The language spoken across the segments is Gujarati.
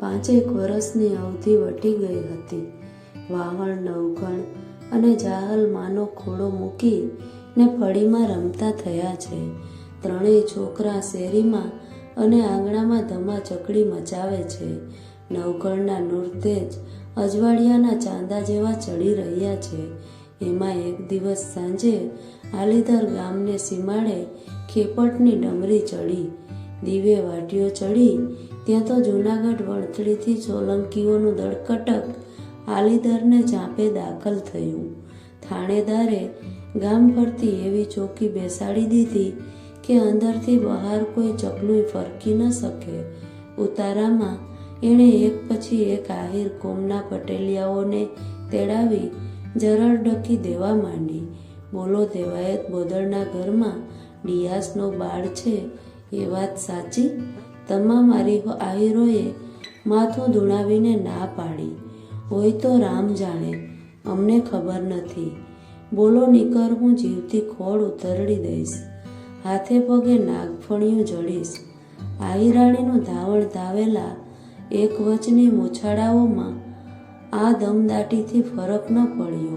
પાંચેક વર્ષની અવધિ વટી ગઈ હતી. વાહણ નવઘણ અને જાહલ માનો ખોડો મૂકી ને ફળીમાં રમતા થયા છે. ત્રણેય છોકરા શેરીમાં અને આંગણામાં ધમાચકડી મચાવે છે. નવઘણના નૂરતેજ અજવાળિયાના ચાંદા જેવા ચડી રહ્યા છે. એમાં એક દિવસ સાંજે આલીધર ગામને સીમાડે ખેપટની ડમરી ચડી. દીવે વાટીઓ ચડી, ત્યાં તો જૂનાગઢ વળતળીથી સોલંકીઓનું દળકટક આલીદરને ચાંપે દાખલ થયું. થાણેદારે ગામ ફરતી એવી ચોકી બેસાડી દીધી કે અંદરથી બહાર કોઈ ચકલું ફરકી ન શકે. ઉતારામાં એણે એક પછી એક આહિર કોમના પટેલિયાઓને તેડાવી જરળ ડકી દેવા માંડી. બોલો દેવાયત બોદળના ઘરમાં ડિયાસનો બાળ છે એ વાત સાચી? તમામ આહિરોએ માથું ધૂણાવીને ના પાડી. હોય તો રામ જાણે, અમને ખબર નથી. બોલો નીકર, હું જીવતી ખોળ ઉતરડી દઈશ. હાથે પગે નાગફણિયું જડીશ. આહિરાણીનું ધાવણ ધાવેલા એક વચની મોછાળાઓમાં આ દમદાટીથી ફરક ન પડ્યો.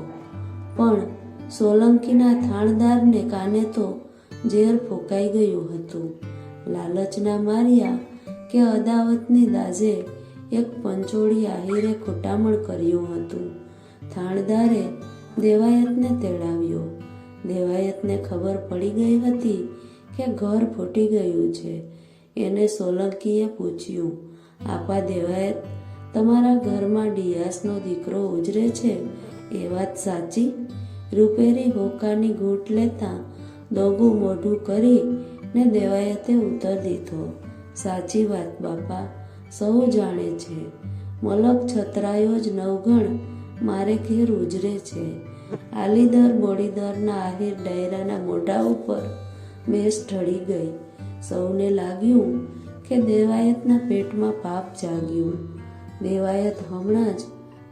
પણ સોલંકીના થાણદારને કાને તો ઝેર ફૂંકાઈ ગયું હતું. લાલચના માર્યા કે અદાવતની દાજે એક પંચોળી આહિરે ખોટામણ કર્યું હતું. થાણદારે દેવાયતને તેડાવ્યો. દેવાયતને ખબર પડી ગઈ હતી કે ઘર ફૂટી ગયું છે. એને સોલંકીએ પૂછ્યું, આપા દેવાયત, તમારા ઘરમાં ડિયાસનો દીકરો ઉજરે છે? એ વાત સાચી? રૂપેરી હોકાની ઘૂંટ લેતા દોગું મોઢું કરી ને દેવાયતે ઉત્તર દીધો. સાચી વાત, બાપા, સૌ જાણે છે. મલક છતરાયો જ નવગણ, મારે ઘેર ઉજરે છે. આલીદર બોડીદરના આહિર ડાયરાના મોઢા ઉપર મેસ ઢળી ગઈ. સૌને લાગ્યું કે દેવાયતના પેટમાં પાપ જાગ્યું. દેવાયત હમણાં જ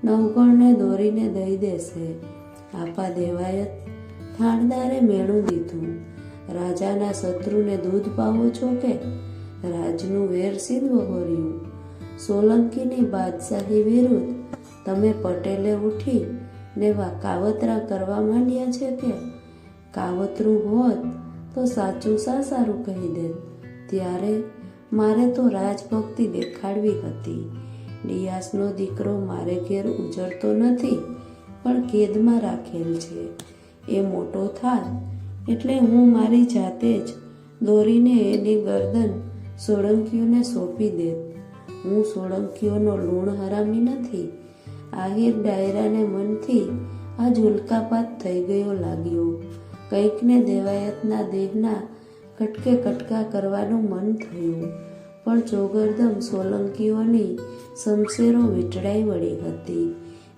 નવગણને દોરીને દઈ દેશે. આપા દેવાયત થાણદારે મેળું દીધું. રાજાના શત્રુને દૂધ પાવો છો કે? રાજનું વેર સિદ્ધ વહોર્યું સોલંકીની બાદશાહી વિરુદ્ધ તમે પટેલે ઉઠી ને કાવતરા કરવા માંડ્યા છે કે? કાવતરું હોત તો સાચું સા સારું કહી દે ત્યારે મારે તો રાજભક્તિ દેખાડવી હતી. ડિયાસનો દીકરો મારે ઘેર ઉજરતો નથી, પણ કેદમાં રાખેલ છે. એ મોટો થાય એટલે હું મારી જાતે જ દોરીને એની ગરદન સોળંકીઓને સોંપી દેત. હું સોળંકીઓનો લૂણ હરામી નથી. આહિર ડાયરાને મનથી આ ઝુલકાપાત થઈ ગયો લાગ્યો. કંઈકને દેવાયતના દેહના કટકે કટકા કરવાનું મન થયું, પણ ચોગરદમ સોલંકીઓની શમશેરો વીંટળાઈ વળી હતી.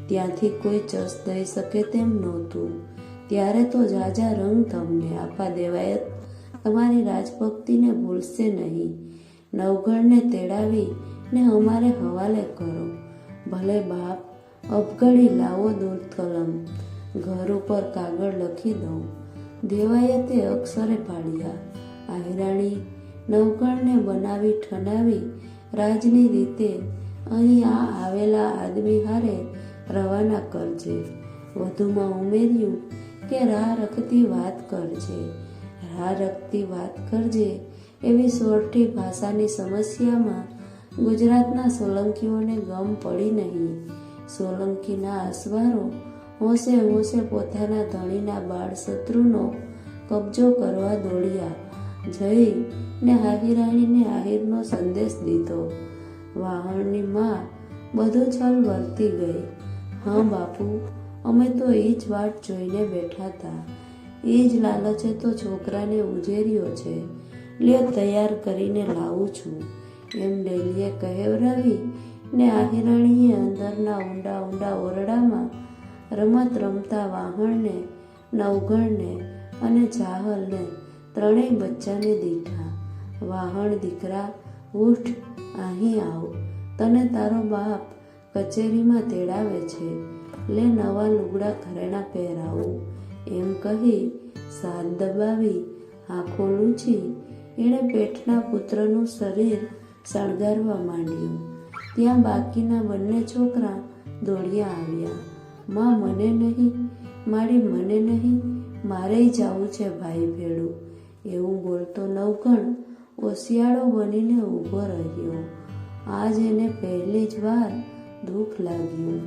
ત્યાંથી કોઈ ચસ દઈ શકે તેમ નહોતું. ત્યારે તો જાજા રંગ તમને આપા દેવાયત તમારી રાજભક્તિને ભૂલશે નહીં. નવગણને તેડાવી ને અમારે હવાલે કરો. ભલે બાપ અપઘડી લાવો દૂર કલમ ઘર ઉપર કાગળ લખી દઉં. દેવાયતે અક્ષરે પાડ્યા. આહિરાણી, નવગણને બનાવી ઠનાવી રાજની રીતે અહીં આ આવેલા આદમી હારે રવાના કરજે. વધુમાં ઉમેર્યું કે રાહ રખતી વાત કરજે. રાહ રખતી વાત કરજે એવી સોરઠી ભાષાની સમસ્યામાં ગુજરાતના સોલંકીઓને ગમ પડી નહીં. સોલંકીના અસવારો હોંશે હોંશે પોતાના ધણીના બાળ શત્રુનો કબજો કરવા દોડ્યા. જઈ ને હાહિરાણીને આહિરનો સંદેશ દીધો. વાહણની માં બધું છલ વર્તી ગઈ. હા બાપુ અમે તો એ જ વાટ જોઈને બેઠા હતા. એ જ લાલચે તો છોકરાને ઉજેર્યો છે. લે તૈયાર કરીને લાવું છું. એમ ડેલીએ કહેવરાવી ને આહિરાણીએ અંદરના ઊંડા ઊંડા ઓરડામાં રમત રમતા વાહણને, નવઘણને અને ચાહલને ત્રણેય બચ્ચાને દીઠા વાહણ દીકરા, ઉઠ, અહીં આવ. તને તારો બાપ કચેરીમાં તેડાવે છે. લે નવા લુગડા ઘરેણા પહેરાવું. એમ કહી સાત દબાવી આંખો લૂંચી એણે પેટના પુત્રનું શરીર શણગારવા માંડ્યું. ત્યાં બાકીના બંને છોકરા દોડ્યા આવ્યા. માં, મને નહીં. મારી મને નહીં. મારેય જવું છે ભાઈ ભેડું. એવું બોલતો નવગણ ઓશિયાળો બનીને ઊભો રહ્યો. આજ એને પહેલી જ વાર દુઃખ લાગ્યું.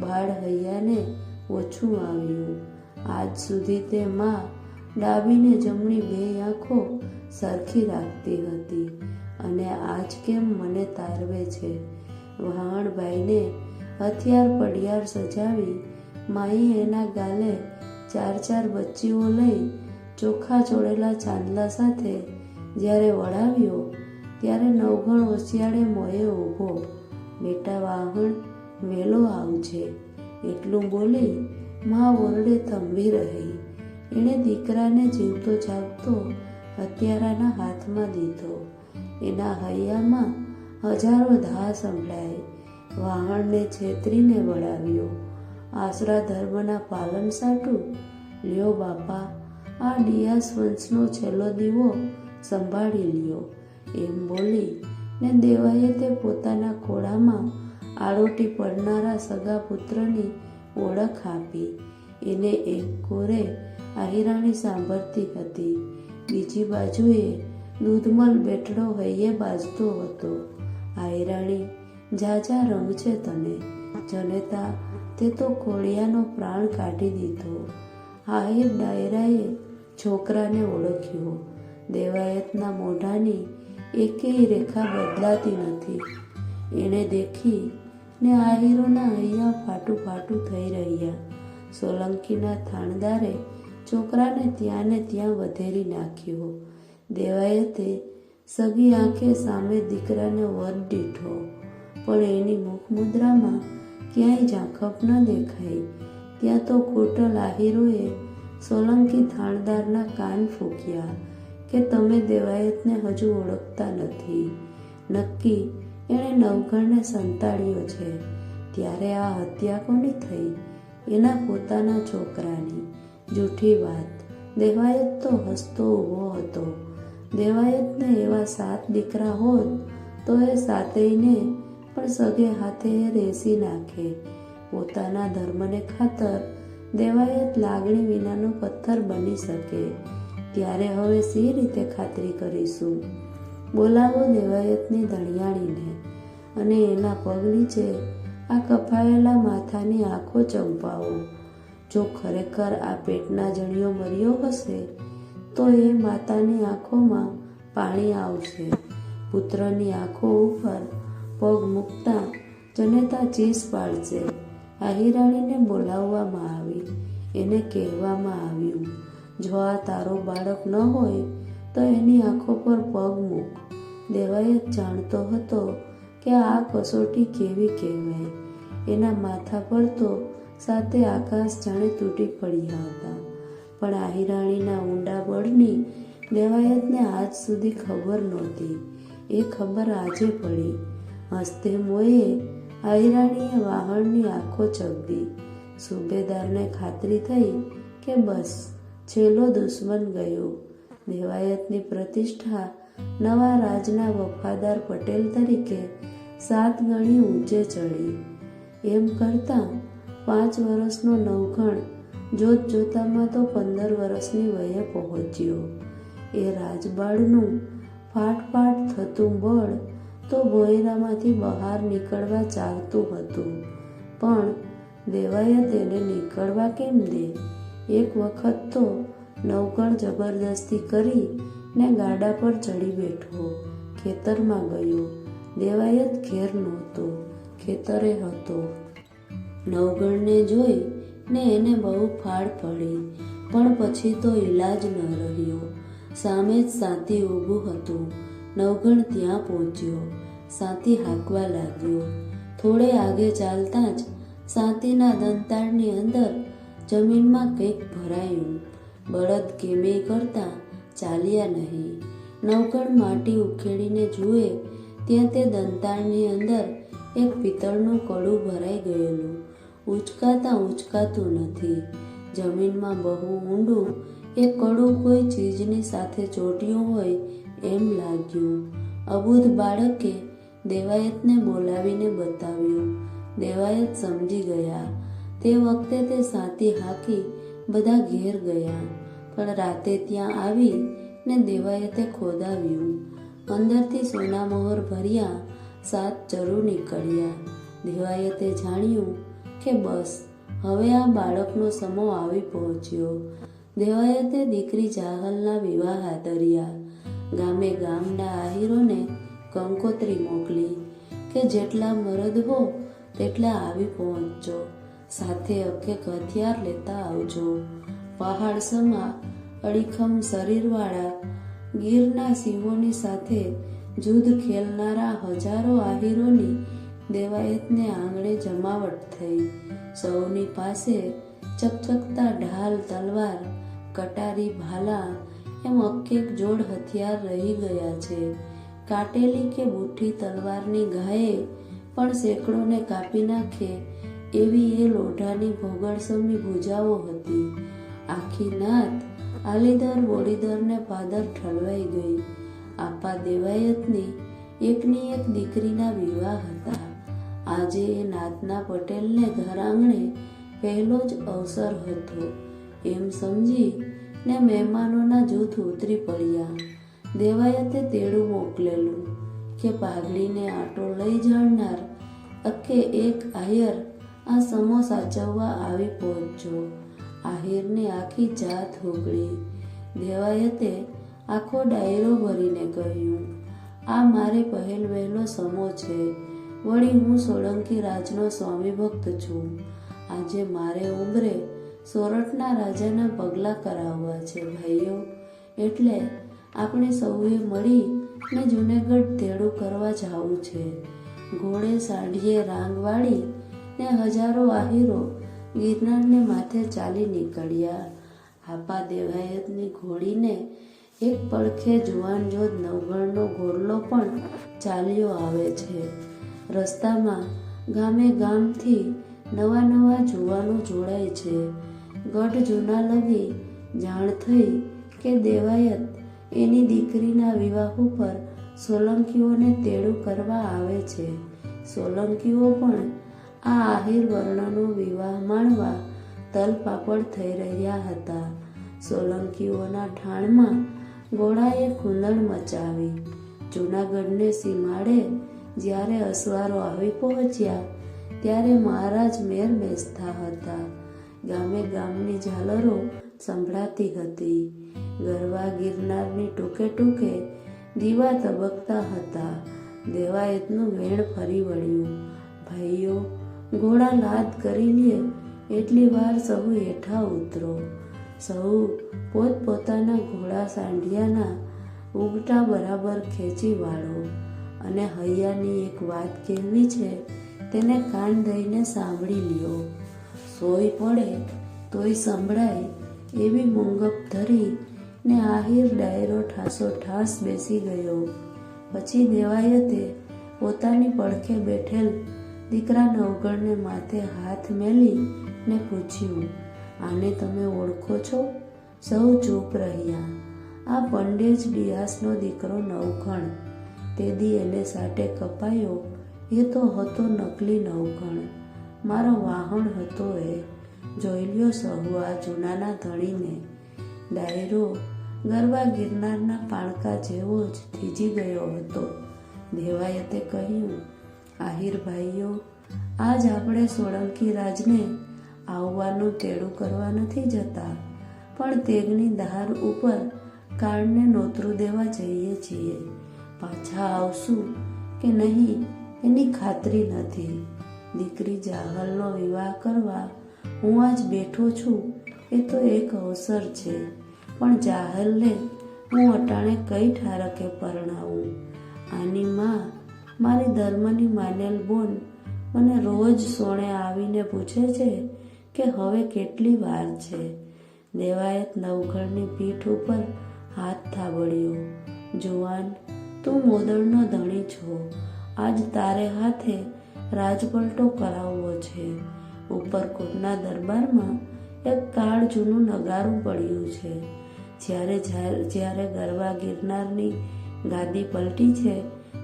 બાળ હૈયાને ઓછું આવ્યું. આજ સુધી તે માં ડાબીને જમણી બે આંખો સરખી રાખતી હતી અને આજ કેમ મને તારવે છે? વહાણભાઈને હથિયાર પડિયાર સજાવી માઈ એના ગાલે ચાર ચાર બચ્ચીઓ લઈ ચોખા ચોળેલા ચાંદલા સાથે જ્યારે વળાવ્યો, ત્યારે નવઘણ હોશિયાળે મોએ ઊભો બેટા વાહણ વેલો આવજે. એટલું બોલી મા વરડે થંભી રહી. એણે દીકરાને જીવતો જાગતો હત્યારાના હાથમાં દીધો. એના હૈયામાં હજારો ધા સંભળાય. વાહણને છેતરીને વળાવ્યો. આશરા ધર્મના પાલન સાટું લ્યો બાપા, આ ડિયાસ વંશનો છેલ્લો દીવો સંભાળી લ્યો. એમ બોલી ને દેવાએ તે પોતાના ખોળામાં આડોટી પડનારા સગા પુત્રની ઓળખ આપી. એને એક કોરે આહિરાણી સાંભળતી હતી. બીજી બાજુએ દૂધમલ બેઠડો હૈયે બાજતો હતો. આહિરાણી જાજા રંગ છે તને. જનેતા, તે તો કોળિયાનો પ્રાણ કાઢી દીધો. આહિર ડાયરાએ છોકરાને ઓળખ્યો. દેવાયતના મોઢાની એકેય રેખા બદલાતી નથી. એણે દેખી ને આહિરોના અહીંયા ફાટું ફાટું થઈ રહ્યા. સોલંકીના થાણદારે છોકરાને ત્યાં ને ત્યાં વધેરી નાખ્યો. દેવાએ તે સગી આંખે સામે દીકરાને વર દીઠો. પણ એની મુખ મુદ્રામાં ક્યાંય ઝાંખપ ન દેખાઈ. ત્યાં તો ખોટલ આહિરોએ સોલંકી થાણદારના કાન ફૂંક્યા. કે તમે દેવાયતને હજુ ઓળખતા નથી. નક્કી, એણે નવઘણને સંતાડ્યો છે. ત્યારે આ હત્યા કોની થઈ? એના પોતાના છોકરાની. જૂઠી વાત. દેવાયત તો હસતો ઊભો હતો. દેવાયતને એવા સાત દીકરા હોત, તો એ સાતેયને પણ સગે હાથે રેસી નાખે. પોતાના ધર્મને ખાતર દેવાયત લાગણી વિનાનો પથ્થર બની શકે. ત્યારે હવે સી રીતે ખાતરી કરીશું? બોલાવો દેવાયતની ધણિયાળીને અને એના પગ નીચે આ કપાયેલા માથાની આંખો ચંપાવો. જો ખરેખર આ પેટના જણિયો મર્યો હશે, તો એ માતાની આંખોમાં પાણી આવશે. પુત્રની આંખો ઉપર પગ મૂકતા જનેતા ચીસ પાડશે. આહિરાણીને બોલાવવામાં આવી. એને કહેવામાં આવ્યું જો આ તારો બાળક ન હોય, તો એની આંખો પર પગ મૂક. દેવાયત જાણતો હતો કે આ કસોટી કેવી કહેવાય. એના માથા પર તો સાથે આકાશ જાણે તૂટી પડ્યા હતા. પણ આહિરાણીના ઊંડા બળની દેવાયતને આજ સુધી ખબર નહોતી. એ ખબર આજે પડી. હસ્તે મોએ આહિરાણીએ વાહણની આંખો ચગદી સુબેદારને ખાતરી થઈ કે બસ છેલ્લો દુશ્મન ગયો. દેવાયતની પ્રતિષ્ઠા નવા રાજના વફાદાર પટેલ તરીકે સાત ગણી ઊંચે ચડી. એમ કરતાં પાંચ વર્ષનો નવઘણ જોત જોતામાં તો પંદર વર્ષની વયે પહોંચ્યો. એ રાજબાળનું ફાટફાટ થતું બળ તો ભોયરામાંથી બહાર નીકળવા ચાલતું હતું. પણ દેવાયત એને નીકળવા કેમ દે? એક વખત તો નવગણ જબરદસ્તી કરી ને ગાડા પર ચડી બેઠો. ખેતરમાં ગયો. દેવાયત ઘેર નહોતો. ખેતરે હતો. નવગણને જોઈ ને એને બહુ ફાળ પડી. પણ પછી તો ઈલાજ ન રહ્યો. સામે જ સાતી ઊભું હતું. નવગણ ત્યાં પહોંચ્યો. સાતી હાંકવા લાગ્યો. થોડે આગે ચાલતા જ સાતીના દંતાળની અંદર જમીનમાં કંઈક ભરાયું. બળદ કેમે કરતા ચાલ્યા નહીં. નવકળ માટી ઉખેડીને જુએ ત્યાં તે દંતાળની અંદર એક પિત્તળનું કડું ભરાઈ ગયેલું. ઉચકાતા ઉચકાતું નથી. જમીનમાં બહુ ઊંડું, એ કડું કોઈ ચીજની સાથે ચોટ્યું હોય એમ લાગ્યું. અબુધ બાળકે દેવાયતને બોલાવીને બતાવ્યું. દેવાયત સમજી ગયા. તે વખતે તે સાતી હાકી બધા ઘેર ગયા. પણ રાતે ત્યાં આવી ને દેવાયતે ખોદાવ્યું. અંદરથી સોના મોહર ભર્યા, સાત જરૂર નીકળ્યા. દેવાયતે જાણ્યું કે બસ, હવે આ બાળકનો સમો આવી પહોંચ્યો. દેવાયતે દીકરી જાહલના વિવાહ આદર્યા. ગામે ગામના આહીરોને કંકોત્રી મોકલી કે જેટલા મરદ હો, તેટલા આવી પહોંચજો. સાથે અકેક હથિયાર લેતા આવજો. પહાડ સમા અડીખમ શરીરવાળા ગીરના સિંહોની સાથે જુદ ખેલનારા હજારો આહીરોની દેવાયતને આંગણે જમાવટ થઈ. સૌની પાસે ચકચકતા ઢાલ, તલવાર, કટારી, ભાલા એમ અકેક જોડ હથિયાર રહી ગયા છે. કાટેલી કે બુઠ્ઠી તલવારની ઘાએ પણ સેંકડોને કાપી નાખે એવી એ લોઢાની ભોગળસમી ભૂજાઓ હતી. આખી નાત આલીદર બોડીદરને પાદર ઠલવાઈ ગઈ. આપા દેવાયતની એકની એક દીકરીના વિવાહ હતા. આજે એ નાતના પટેલને ઘર આંગણે પહેલો જ અવસર હતો. એમ સમજી ને મહેમાનોના જૂથ ઉતરી પડ્યા. દેવાયતે તેડું મોકલેલું કે પાઘડીને આટો લઈ જાણનાર અકે એક આયર આ સમો સાચવવા આવી પહોંચજો આહિરની આખી જાત હોગળી. દેવાયતે આખો ડાયરો ભરીને કહ્યું, આ મારે પહેલ વહેલો સમો છે. વળી હું સોલંકી રાજનો સ્વામી ભક્ત છું. આજે મારે ઉંમરે સોરઠના રાજાના પગલાં કરાવવા છે, ભાઈઓ. એટલે આપણે સૌએ મળી ને જુનેગઢ તેડું કરવા જવું છે. ઘોડે સાંઢીએ રાંગ વાળી ને હજારો આહીરો ગિરનારને માથે ચાલી નીકળ્યા. આપા દેવાયતની ઘોડીને એક પડખે જુવાન જોધ નવગણનો ઘોડલો પણ ચાલ્યો આવે છે. રસ્તામાં ગામે ગામથી નવા નવા જુવાનો જોડાય છે. ગઢ જૂના લગી જાણ થઈ કે દેવાયત એની દીકરીના વિવાહ ઉપર સોલંકીઓને તેડું કરવા આવે છે. સોલંકીઓ પણ આ આહિર વર્ણનો વિવાહ માણવા તલપાપડ થઈ રહ્યા હતા. સોલંકીઓના ઠાણમાં ગોળાએ ખૂંદણ મચાવી. જૂનાગઢને સીમાડે જ્યારે અસવારો આવી પહોંચ્યા, ત્યારે મહારાજ મેર બેસતા હતા. ગામે ગામની ઝાલરો સંભળાતી હતી. ગરવા ગિરનારની ટૂંકે ટૂંકે દીવા તબકતા હતા. દેવાયતનું વેણ ફરી વળ્યું. ભાઈઓ ઘોડા લાદ કરી લે, એટલી વાર સહુ હેઠા ઉતરો. સહુ પોતપોતાના ઘોડા સાંઢિયાના ઉગટા બરાબર ખેંચી વાળો. અને હૈયાની એક વાત કહેવી છે, તેને કાન દઈને સાંભળી લ્યો. સોય પડે, તોય સંભળાય, એવી મૂંગપ ધરી ને આહિર ડાયરો ઠાસો ઠાસ બેસી ગયો. પછી દેવાયતે પોતાની પડખે બેઠેલ દીકરા નવગણને માથે હાથ મેલી ને પૂછ્યું, આને તમે ઓળખો છો? સૌ ચૂપ રહ્યા. આ પંડેજ ડિયાસનો દીકરો નવઘણ તે દી એને સાટે કપાયો. એ તો હતો નકલી નવઘણ મારો વાહણ હતો એ. જોઈ લ્યો સહુ આ જૂનાના ધણીને. ડાયરો ગરબા ગિરનારના પાણકા જેવો જ થીજી ગયો હતો. દેવાયતે કહ્યું આહિર ભાઈઓ, આજ આપણે સોળંકી રાજને આવવાનું તેડું કરવા નથી જતા, પણ તેગની ધાર ઉપર કાળને નોતરું દેવા જઈએ છીએ. પાછા આવશું કે નહીં એની ખાતરી નથી. દીકરી જાહલનો વિવાહ કરવા હું આજ બેઠો છું એ તો એક અવસર છે, પણ જાહલને હું અટાણે કઈ ઠારકે પરણાવું? આની માં મારી ધર્મની માનેલ બોન મને રોજ સોણે આવીને પૂછે છે કે હવે કેટલી વાર છે. દેવાયત નવઘણની પીઠ ઉપર હાથ થાબડ્યો જુવાન, તું મોદળનો ધણી છો. આજ તારે હાથે રાજપલટો કરાવવો છે. ઉપરકોટના દરબારમાં એક કાળ જૂનું નગારું પડ્યું છે. જ્યારે જ્યારે ગરબા ગિરનારની ગાદી પલટી છે,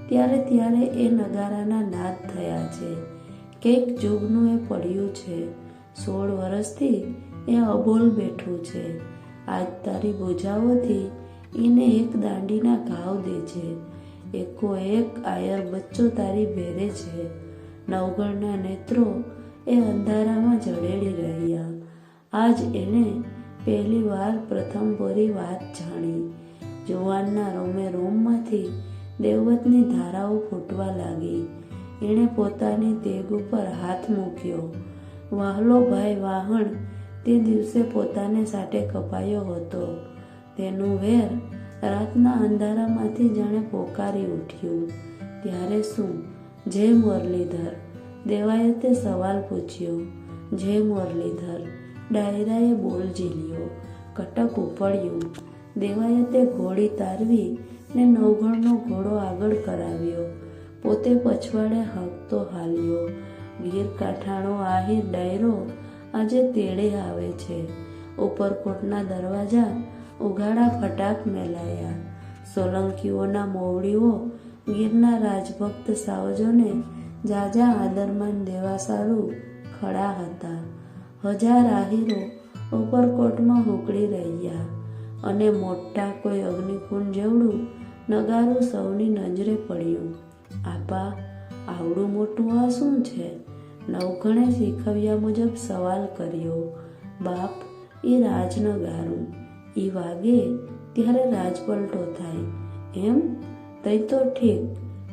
ત્યારે ત્યારે એ નગારાના નાદ થયા છે. કેક જુગનું એ પડ્યું છે. સોળ વર્ષથી એ અબોલ બેઠું છે. આજ તારી બોજાઓથી એને એક દાંડીના ઘાવ દે છે. એકો એક આયર બચ્ચો તારી ભેરે છે. નવગણના નેત્રો એ અંધારામાં જડેડી રહ્યા. આજ એને પહેલી વાર પ્રથમ બોરી વાત જાણી. જુવાનના રોમે રોમમાંથી દેવવતની ધારાઓ ફૂટવા લાગી. એણે પોતાની દેગ ઉપર હાથ મૂક્યો. વાહલો ભાઈ વાહણ તે દિવસે પોતાને સાટે કપાયો હતો. તેનું વેર રાતના અંધારામાંથી જાણે પોકારી ઉઠ્યું. ત્યારે શું? જય મુરલીધર. દેવાયતે સવાલ પૂછ્યો. જય મુરલીધર, ડાયરાએ બોલ ઝીલ્યો. કટક ઉપડ્યું. દેવાયતે ઘોડી તારવી ને નવગણનો ઘોડો આગળ કરાવ્યો. પોતે પછવાડે હકતો હાલ્યો. ગીર કાંઠાણો આહિર ડાયરો આજે તેડે આવે છે. ઉપરકોટના દરવાજા ઉઘાડા ફટાક મેલાયા. સોલંકીઓના મોવડીઓ ગીરના રાજભક્ત સાવજોને જાજા આદરમાન દેવા સારું ખડા હતા. હજાર આહીરો ઉપરકોટમાં હુકડી રહ્યા. અને મોટા કોઈ અગ્નિકુંડ જેવડું નગારું સૌની નજરે પડ્યું. આપા, આવડું મોટું આ શું છે નવઘણે શીખવ્યા મુજબ સવાલ કર્યો. બાપ એ રાજનગારું. એ વાગે ત્યારે રાજપલટો થાય. એમ? તઈ તો ઠીક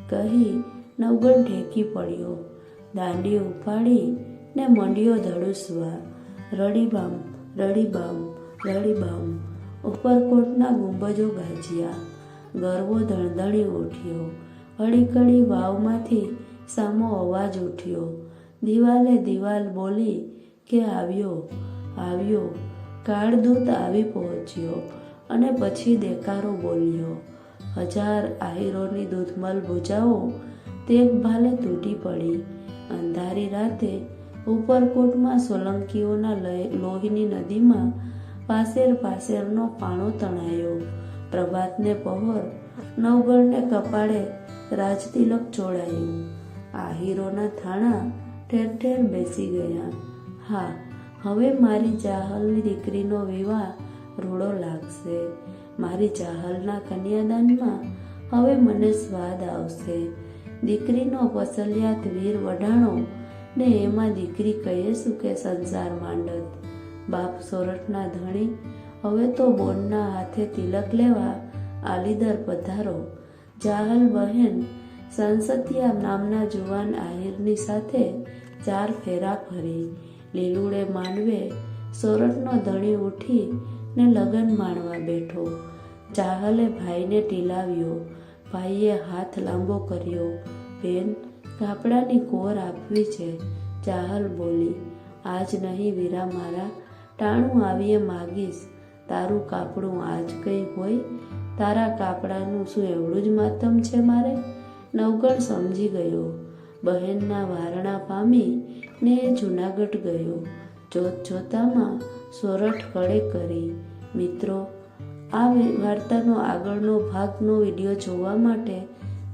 કહી નવગણ ઢેકી પડ્યો. દાંડી ઉપાડી ને મંડ્યો ધડુસવા. રડીબામ રડીબામ રડીબામ. ઉપરકોટના ગુંબજો ગાજ્યા. ગરવો ધણધણી ઉઠ્યો અડીકડી વાવમાંથી સામો અવાજ ઉઠ્યો. દિવાલે દિવાલ બોલી કે આવ્યો આવ્યો. કાળદૂત આવી પહોંચ્યો અને પછી દેકારો બોલ્યો, હજાર આહીરોની દૂધમલ ભૂજાઓ તેગ ભાલે તૂટી પડી. અંધારી રાતે ઉપરકોટમાં સોલંકીઓના લોહીની નદીમાં પાસેર પાસેરનો પાણો તણાયો. પ્રભાતને પહોર, નવગણને કપાળે રાજતિલક ચોળાયું. આ હીરોના થાણા ઠેર ઠેર બેસી ગયા. હા, હવે મારી ચાહલની દીકરીનો વિવાહ રૂડો લાગશે. મારી ચાહલના કન્યાદાનમાં હવે મને સ્વાદ આવશે. દીકરીનો પસલિયાત વીર વઢાણો ને એમાં દીકરી કહે શું કે સંસાર માંડત. બાપ સોરઠના ધણી, હવે તો બોનના હાથે તિલક લેવા આલીદર પધારો. જાહલ બહેન સંસતિયા નામના જુવાન આહિરની સાથે ચાર ફેરા ફરી. લીલુડે માંડવે સોરઠનો ધણી ઉઠી ને લગન માણવા બેઠો. ચાહલે ભાઈને ટીલાવ્યો. ભાઈએ હાથ લાંબો કર્યો. બેન કાપડાની કોર આપવી છે ચાહલ બોલી. આજ નહીં વીરા મારા ટાણું આવીએ માગીશ. તારું કાપડું આજ કંઈ હોય? તારા કાપડાનું શું એવડું જ માતમ છે મારે? નવગણ સમજી ગયો. બહેનના વારણા પામી ને જુનાગઢ ગયો. જોત જોતામાં સોરઠ કળે કરી. મિત્રો, આ વાર્તાનો આગળનો ભાગનો વીડિયો જોવા માટે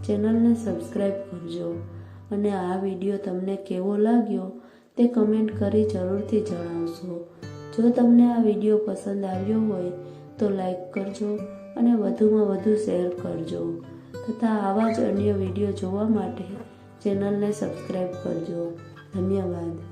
ચેનલને સબસ્ક્રાઈબ કરજો. અને આ વીડિયો તમને કેવો લાગ્યો તે કમેન્ટ કરી જરૂરથી જણાવશો. જો તમને આ વીડિયો પસંદ આવ્યો હોય તો લાઈક કરજો અને વધુમાં વધુ શેર કરજો. તથા આવા જ અન્ય વીડિયો જોવા માટે ચેનલને સબસ્ક્રાઈબ કરજો. ધન્યવાદ.